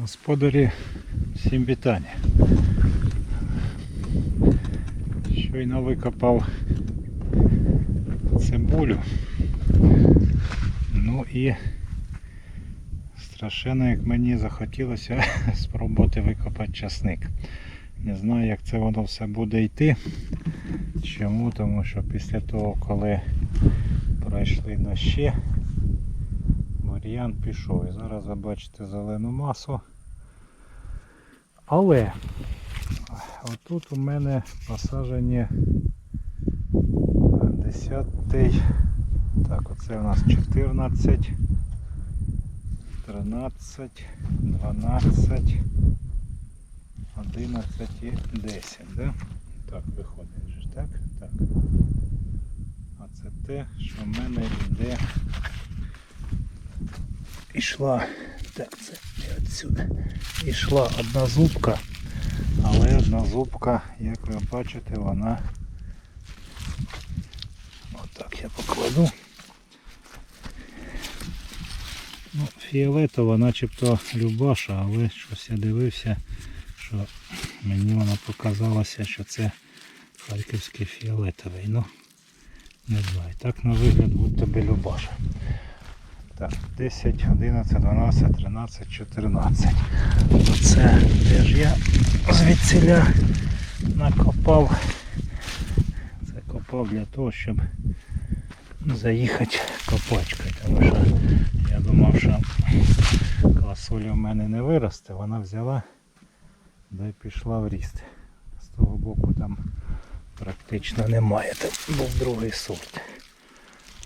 Господарі, всім вітання. Щойно викопав цибулю. Ну і страшенно, як мені захотілося спробувати викопати часник. Не знаю, як це воно все буде йти. Чому? Тому що після того, коли пройшли дощі, бур'ян пішов. І зараз ви бачите зелену масу. Але отут у мене посаджені 10. Так, оце у нас 14, 13, 12, 11 і 10, да? Так, виходить же так? Так. А це те, що в мене йде. Ішла. Так, це не отсюди. Ішла одна зубка, але одна зубка, як ви бачите, вона отак я покладу. Ну, фіолетова, начебто Любаша, але щось я дивився, що мені вона показалося, що це харківський фіолетовий. Ну, не знаю. Так на вигляд будь би Любаша. Так, 10, 11, 12, 13, 14. Оце теж я звідсіля накопав. Це копав для того, щоб заїхати копачкою. Тому що я думав, що квасоля в мене не виросте, вона взяла да й пішла в ріст. З того боку там практично немає. Там був другий сорт.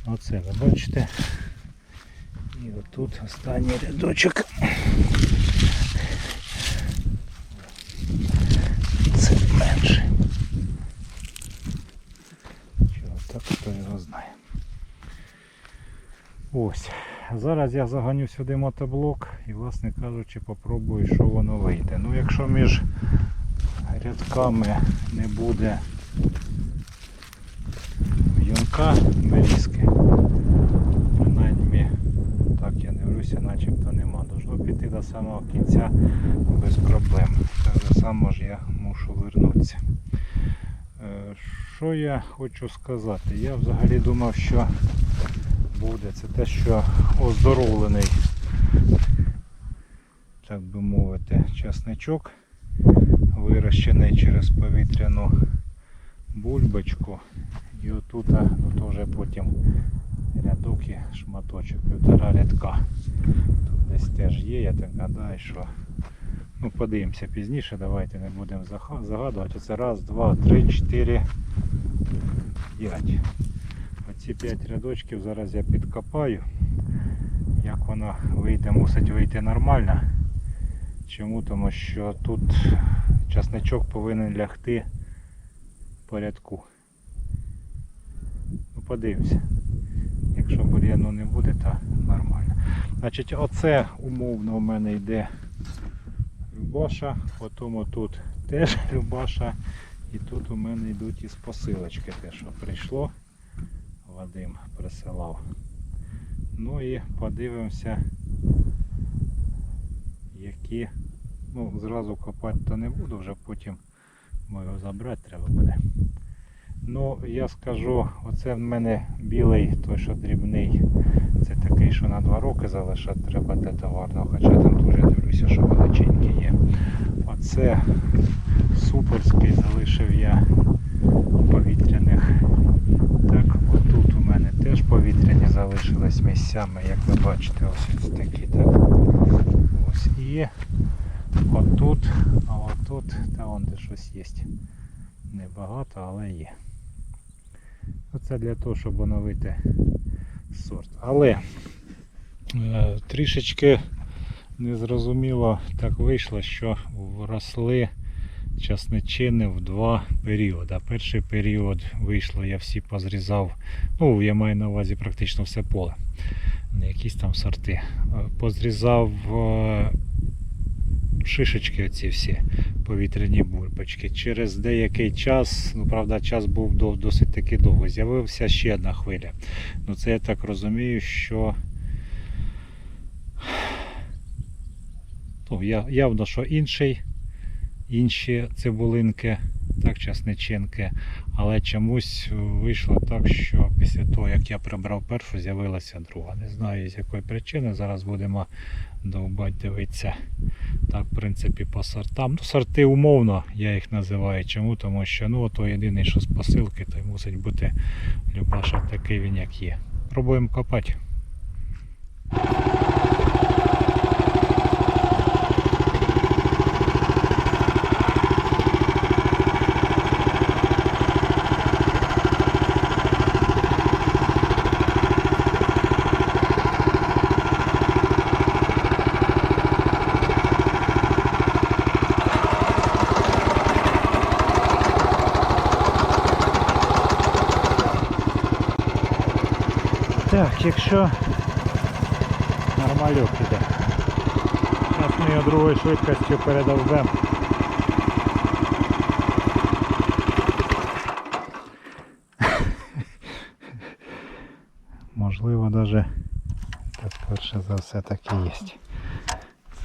Оце ви бачите. І отут останній рядочок. Це менше. Чого так хто його знає. Ось. Зараз я заганю сюди мотоблок і, власне кажучи, попробую, що воно вийде. Ну, якщо між рядками не буде в'юнка берізки, принаймні так я дивлюся, начебто нема. Должно піти до самого кінця без проблем. Же само ж я мушу вернутися. Е, Що я хочу сказати? Я взагалі думав, що буде. Це те, що оздоровлений, так би мовити, часничок, вирощений через повітряну бульбочку. І отут ну, теж потім рядок і шматочок, півтора рядка. Тут десь теж є, я так гадаю, що ну подивимося пізніше, давайте не будемо загадувати. Це раз, два, три, чотири, п'ять. Оці п'ять рядочків зараз я підкопаю. Як воно вийде, мусить вийти нормально. Чому? Тому що тут часничок повинен лягти по рядку. Ну, подивимося. Бур'яну не буде, то нормально. Значить, оце умовно у мене йде Любаша, потім тут теж Любаша. І тут у мене йдуть із посилочки те, що прийшло. Вадим присилав. Ну і подивимося, які. Ну, зразу копати то не буду, вже потім його забрати треба буде. Ну, я скажу, оце в мене білий, той що дрібний. Це такий, що на 2 роки залишати треба для товарного, хоча там дуже дивлюся, що величенький є. Оце суперський залишив я повітряних. Так, отут у мене теж повітряні залишились місцями, як ви бачите, ось ось такі, так. Ось і отут, а отут, та вон де щось є. Небагато, але є. Оце для того, щоб оновити сорт. Але е, трішечки незрозуміло так вийшло, що вросли часничини в два періоди. Перший період вийшло, я всі позрізав. Ну, я маю на увазі практично все поле. Не якісь там сорти. Е, Позрізав е, шишечки оці всі повітряні бульбочки. Через деякий час, ну правда, час був досить таки довго. З'явився ще одна хвиля. Ну це я так розумію, що Ну, явно, що інший, інші цибулинки, так, часничинки. Але чомусь вийшло так, що після того, як я прибрав першу, з'явилася друга. Не знаю з якої причини. Зараз будемо довбать дивитися. Так, в принципі, по сортам. Ну, сорти умовно, я їх називаю. Чому? Тому що ну, то єдиний, що з посилки, то й мусить бути Любаша такий він, як є. Пробуємо копати. Так, якщо нормальок іде. Зараз ми його другою швидкістю передовбемо. Можливо, навіть так перше за все так і є.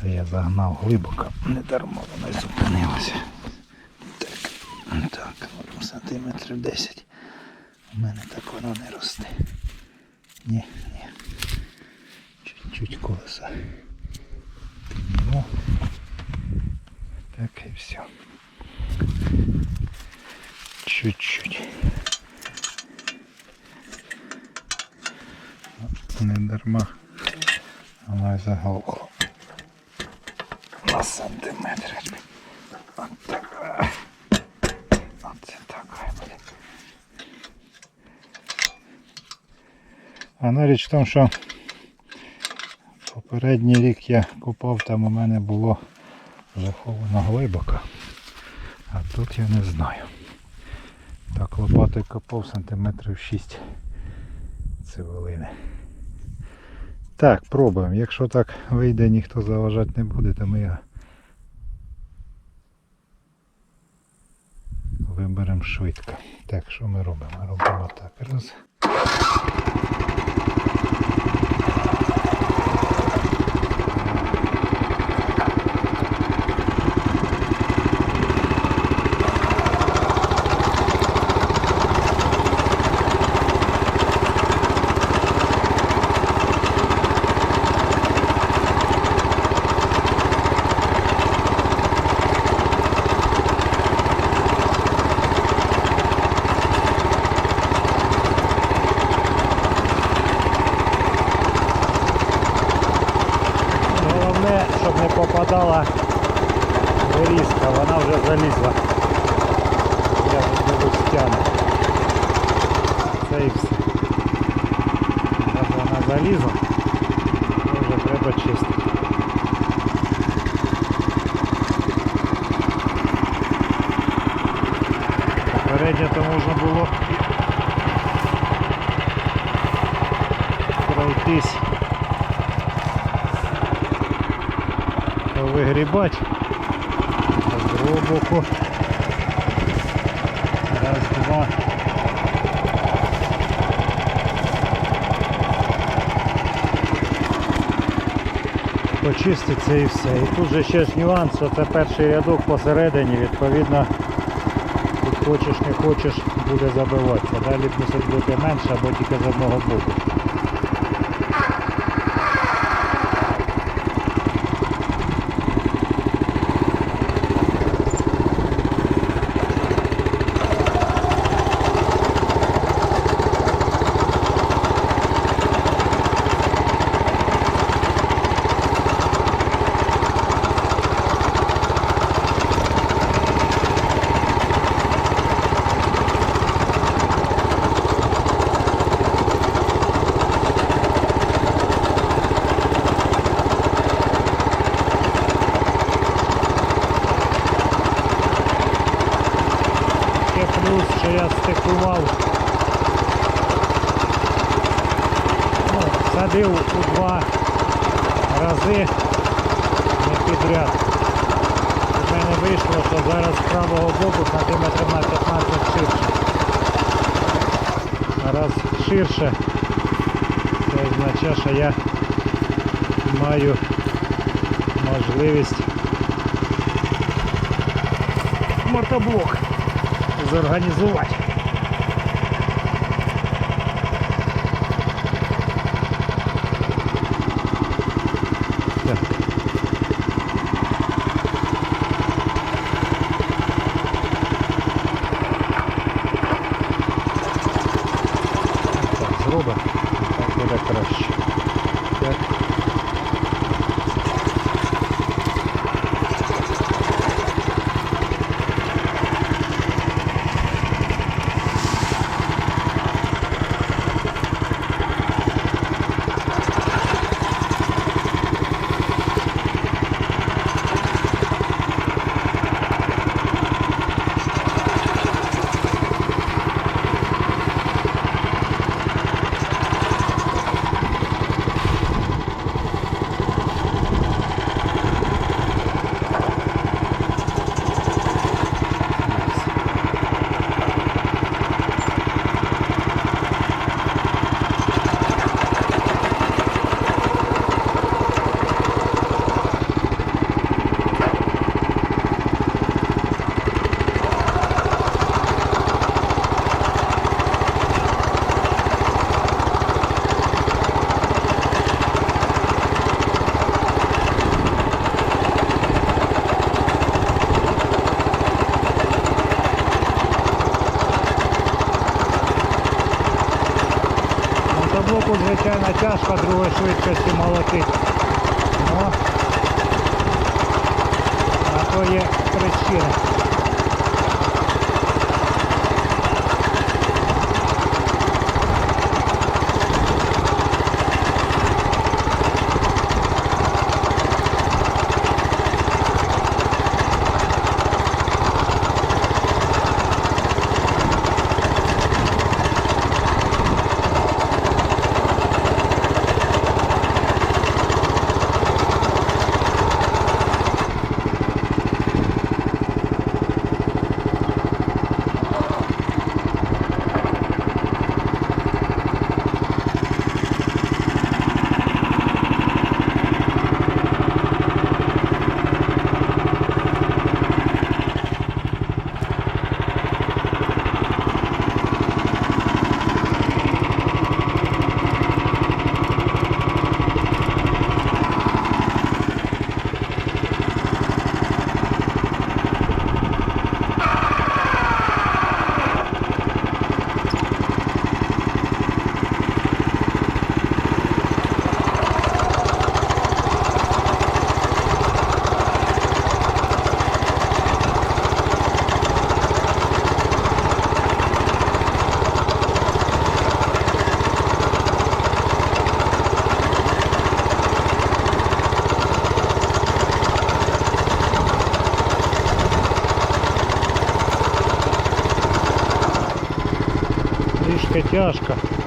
Це я загнав глибоко, не дарма воно й зупинилося. Так, так, сантиметрів 10. У мене так воно не росте. Ні, ні. Чуть-чуть колеса. Ну, так і все. Чуть-чуть. Не дарма. Воно й заглохло. На сантиметр. От так. Оце так. хай буде. А річ в тому, що попередній рік я купав, там у мене було заховано глибоко. А тут я не знаю. Лопатою копав сантиметрів 6 цивилини. Так, пробуємо. Якщо так вийде, ніхто заважати не буде, то ми його виберемо швидко. Так, що ми робимо? Робимо так. Раз. Головне, щоб не попадала вирізка, вона вже залізла. Я буду стягну. Це і все. Раз вона залізла, то вже треба чистити. Попередньо то можна було пройтись. вигрібати. Боку. Раз, два. Почиститься і все. І тут же ще ж нюанс, що перший рядок посередині, відповідно, хочеш не хочеш буде забиватися. Далі мусить бути менше або тільки з одного боку. Ще плюс, що я стикував. Ну, садив у два рази не підряд. У мене вийшло, що зараз з правого боку сантиметрів на 15 ширше. А раз ширше, це означає, що я маю можливість мотоблок зорганізувати. Так. Так, зробимо, так буде краще. Так. Мотоблоку, звичайно, тяжко другої швидкості молотить. Но на то є причина. Тяжко.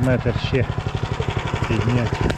Сантиметр ще підняти.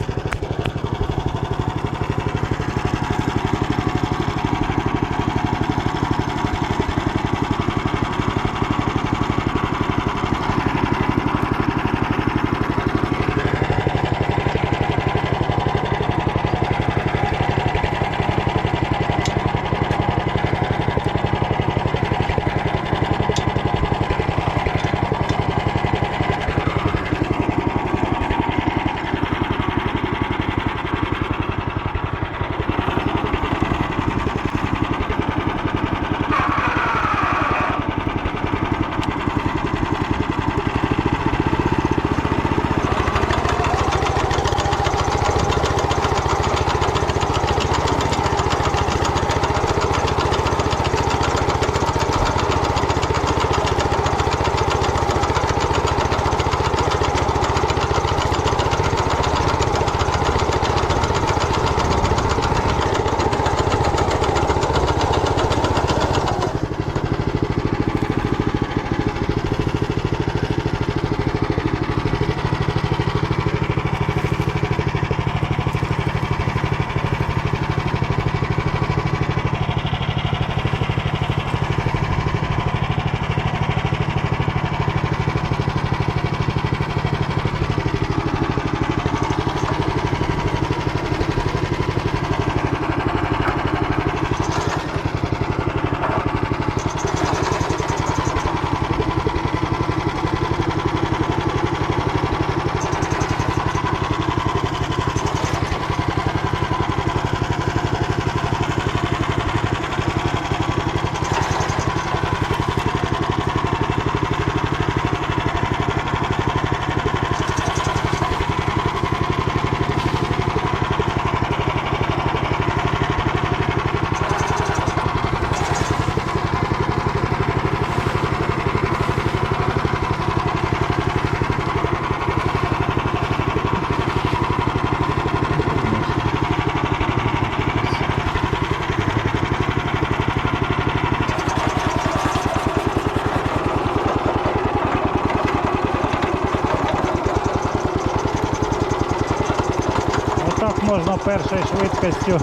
Першою швидкістю.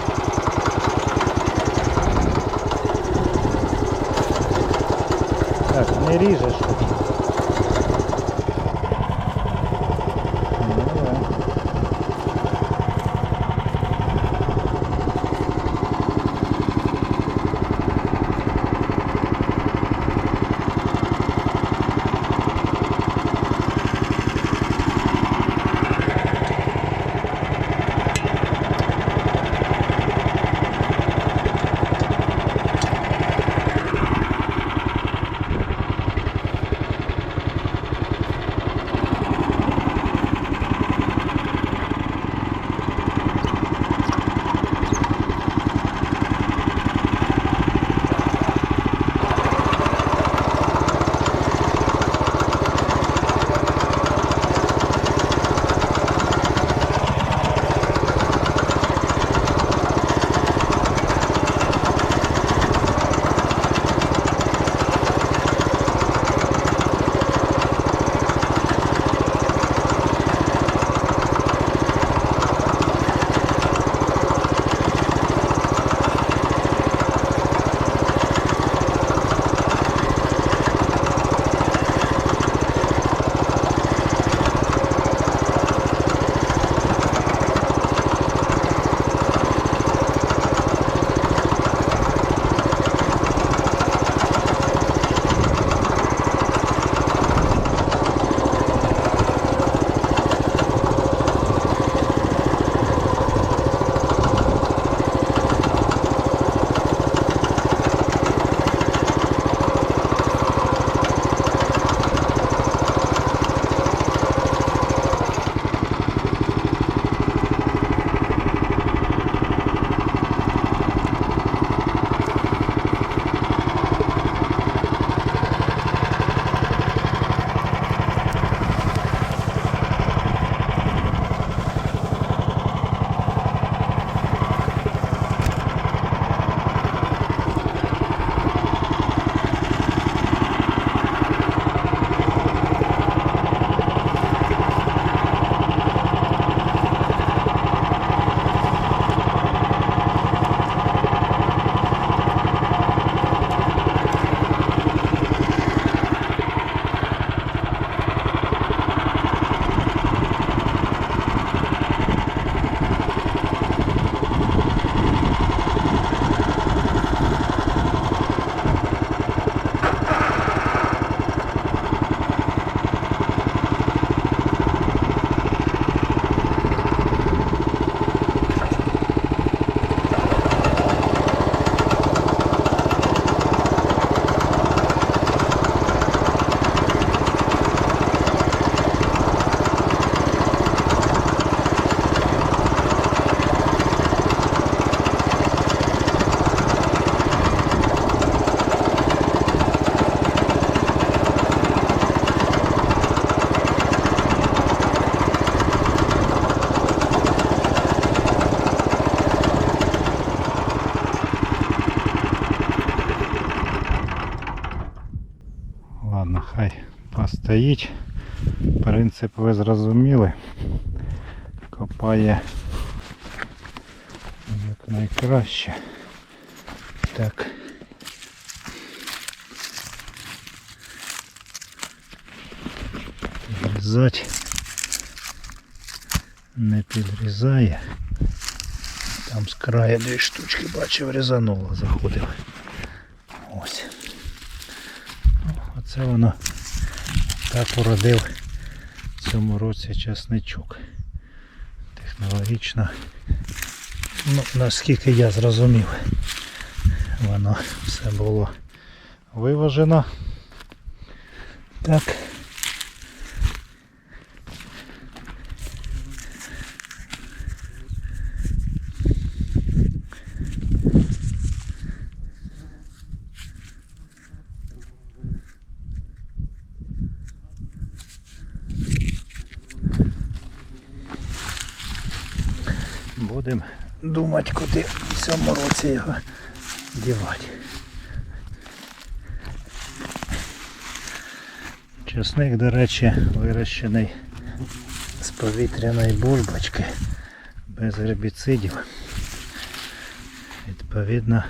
Так, не ріжеш. Постоїть. Принцип ви зрозуміли. Копає як найкраще. Так. Підрізати. Не підрізає. Там з краю дві штучки бачив, різануло, заходив. Ось. Оце воно так породив в цьому році часничок. Технологічно. Ну, наскільки я зрозумів, воно все було виважено. Так. Будемо думати, куди в цьому році його дівати. Чесник, до речі, вирощений з повітряної бульбочки без гербіцидів. Відповідно,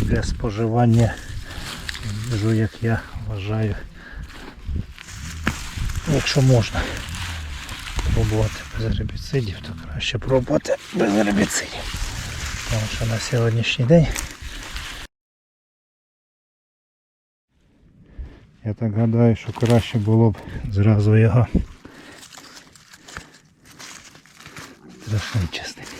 для споживання їжу, як я вважаю, якщо можна пробувати без гербіцидів, то краще пробувати без гербіцидів. Тому що на сьогоднішній день я так гадаю, що краще було б зразу його страшний чесник.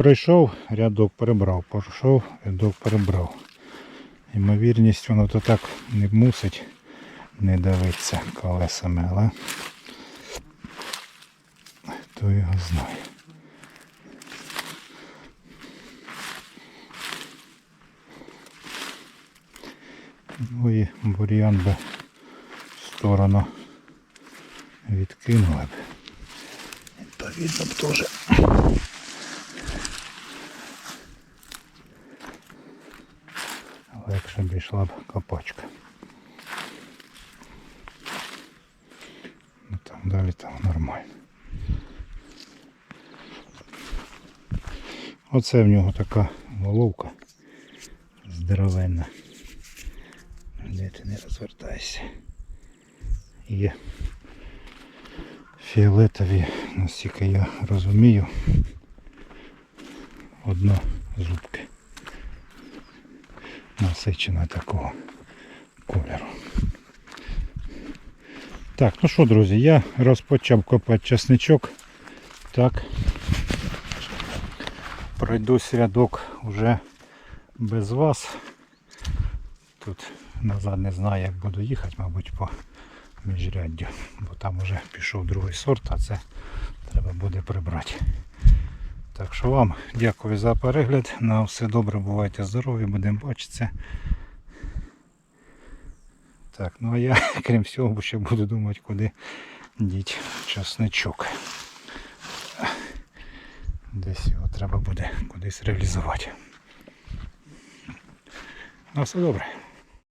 Пройшов, рядок перебрав, пройшов, рядок перебрав. Ймовірність воно то так не мусить не давитися колесами, але хто його знає. Ну і бур'ян би в сторону відкинули б. Відповідно б теж легше б йшла б копачка. Ну там далі там нормально. Оце в нього така головка здоровенна. Де ти не розвертайся. Є фіолетові, наскільки я розумію, одно зубки насичена такого кольору. Так, ну що, друзі, я розпочав копати часничок. Так. Пройдусь рядок вже без вас. Тут назад не знаю, як буду їхати, мабуть, по міжряддю, бо там вже пішов другий сорт, а це треба буде прибрати. Так що вам дякую за перегляд. На все добре, бувайте здорові, будемо бачитися. Так, ну а я, крім всього, ще буду думати, куди діть часничок. Десь його треба буде кудись реалізувати. На все добре.